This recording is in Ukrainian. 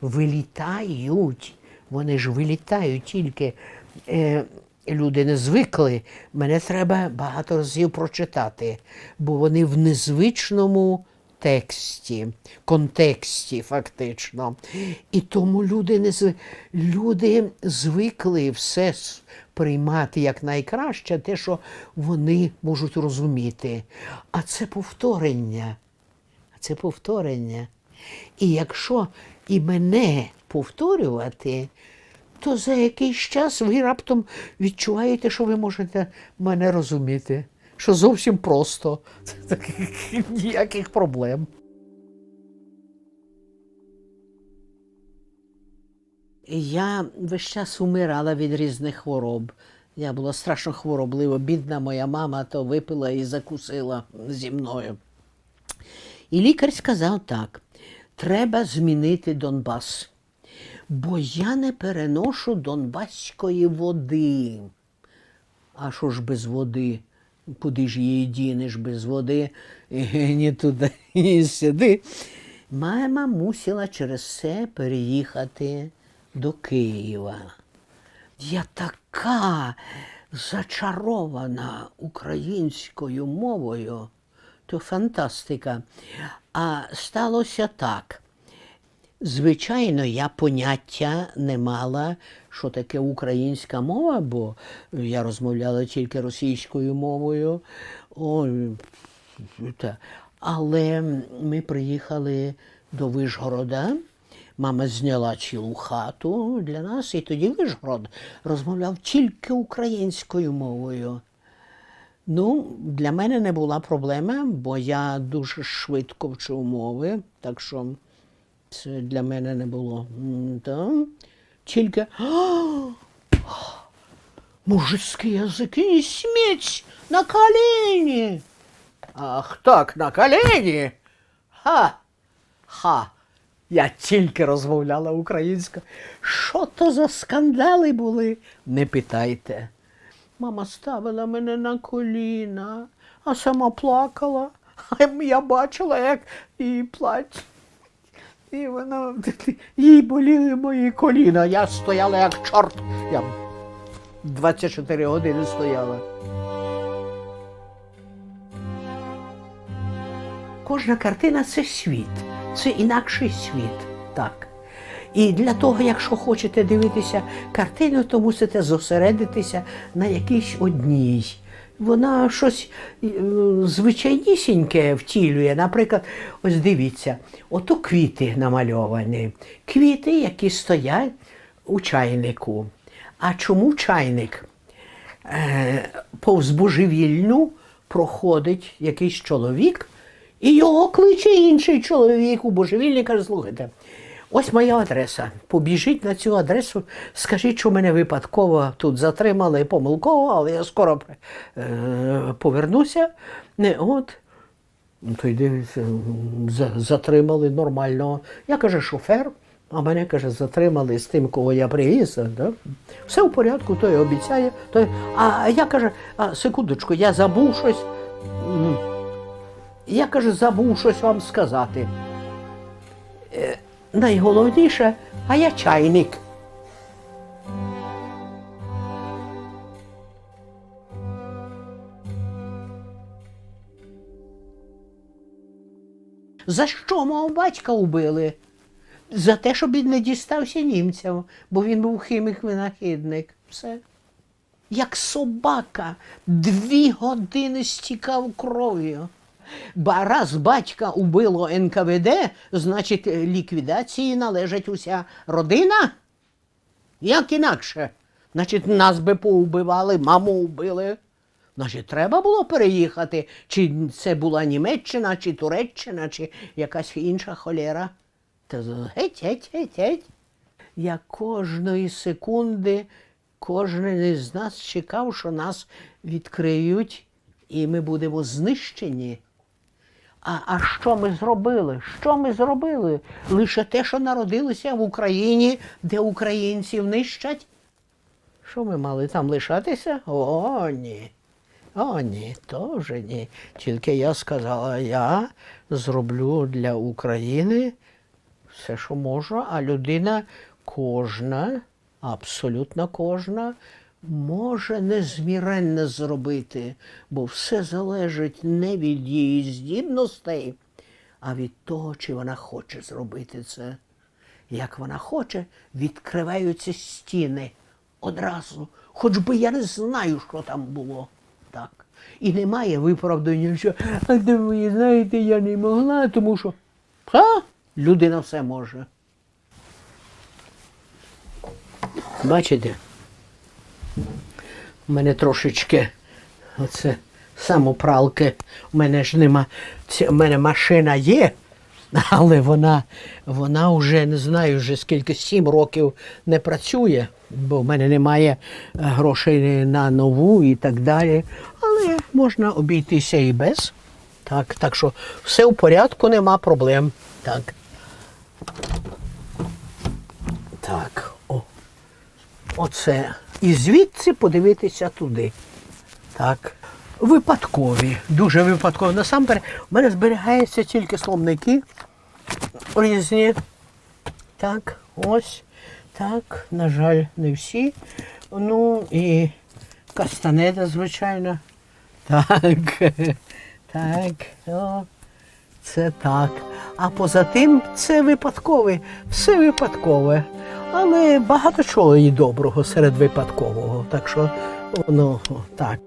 вилітають. Вони ж вилітають тільки. Е, люди не звикли. Мене треба багато разів прочитати, бо вони в незвичному тексті, контексті, фактично. І тому люди не зв... люди звикли все приймати як найкраще, те, що вони можуть розуміти. А це повторення. Це повторення. І якщо і мене повторювати, то за якийсь час ви раптом відчуваєте, що ви можете мене розуміти. Що зовсім просто. Ніяких проблем. Я весь час умирала від різних хвороб. Я була страшно хвороблива. Бідна моя мама то випила і закусила зі мною. І лікар сказав так: треба змінити Донбас, бо я не переношу донбаської води. А що ж без води? Куди ж її дінеш без води? Ні туди, ні сюди. Мама мусила через це переїхати до Києва. Я така зачарована українською мовою, то фантастика. А сталося так. Звичайно, я поняття не мала, що таке українська мова, бо я розмовляла тільки російською мовою. Ой, та. Але ми приїхали до Вишгорода. Мама зняла цілу хату для нас, і тоді Вишгород розмовляв тільки українською мовою. Ну, для мене не була проблема, бо я дуже швидко вчив мови, так що це для мене не було. Та. Тільки «А, мужицький язик не сметь на коліні. Ах так, на коліні. Ха. Ха. Я тільки розмовляла українською. Що то за скандали були? Не питайте. Мама ставила мене на коліна, а сама плакала. А я бачила, як її плаче. І вона їй боліли мої коліна. Я стояла як чорт. Я 24 години стояла. Кожна картина це світ, це інакший світ. Так. І для того, якщо хочете дивитися картину, то мусите зосередитися на якійсь одній. Вона щось е, звичайнісіньке втілює. Наприклад, ось дивіться, ото квіти намальовані. Квіти, які стоять у чайнику. А чому чайник? Е, повз божевільну проходить якийсь чоловік, і його кличе інший чоловік у божевільні каже, слухайте, ось моя адреса. Побіжіть на цю адресу, скажіть, що мене випадково тут затримали помилково, але я скоро е, повернуся. Не, от. Ну, То й дивиться, затримали нормально. Я каже, шофер, а мене каже, затримали з тим, кого я привіз. Да? Все в порядку, той обіцяє. Той... А я каже, а, секундочку, я забув щось. Я каже, забув щось вам сказати. Найголовніше, а я чайник. За що мого батька убили? За те, щоб він не дістався німцям, бо він був хімік-винахідник. Все. Як собака, дві години стікав кров'ю. Раз батька убило НКВД, значить ліквідації належить уся родина? Як інакше? Значить, нас би поубивали, маму убили. Значить, треба було переїхати, чи це була Німеччина, чи Туреччина, чи якась інша холєра. Та геть, геть, геть, геть. Я кожної секунди, кожен із нас чекав, що нас відкриють, і ми будемо знищені. А, а що ми зробили? Що ми зробили? Лише те, що народилися в Україні, де українців нищать? Що ми мали там лишатися? О, ні. О, ні, теж ні. Тільки я сказала, я зроблю для України все, що можу, а людина кожна, абсолютно кожна, може незміренно зробити, бо все залежить не від її здібностей, а від того, чи вона хоче зробити це. Як вона хоче, відкриваються стіни одразу. Хоч би я не знаю, що там було. Так. І немає виправдання, що а де ви знаєте, я не могла, тому що а? людина все може. Бачите? У мене трошечки оце самопралки. У мене ж нема. У мене машина є, але вона, вона вже не знаю, вже скільки сім років не працює, бо в мене немає грошей на нову і так далі. Але можна обійтися і без. Так, так що все в порядку, нема проблем. Так. Так, о. Оце. І звідси подивитися туди. Так. Випадкові, дуже випадкові. Насамперед, у мене зберігаються тільки словники різні. Так, ось. Так, на жаль, не всі. Ну і кастанеда, звичайно. Так. Так. О. Це так. А поза тим це випадкове, все випадкове. Але багато чого і доброго серед випадкового. Так що воно так.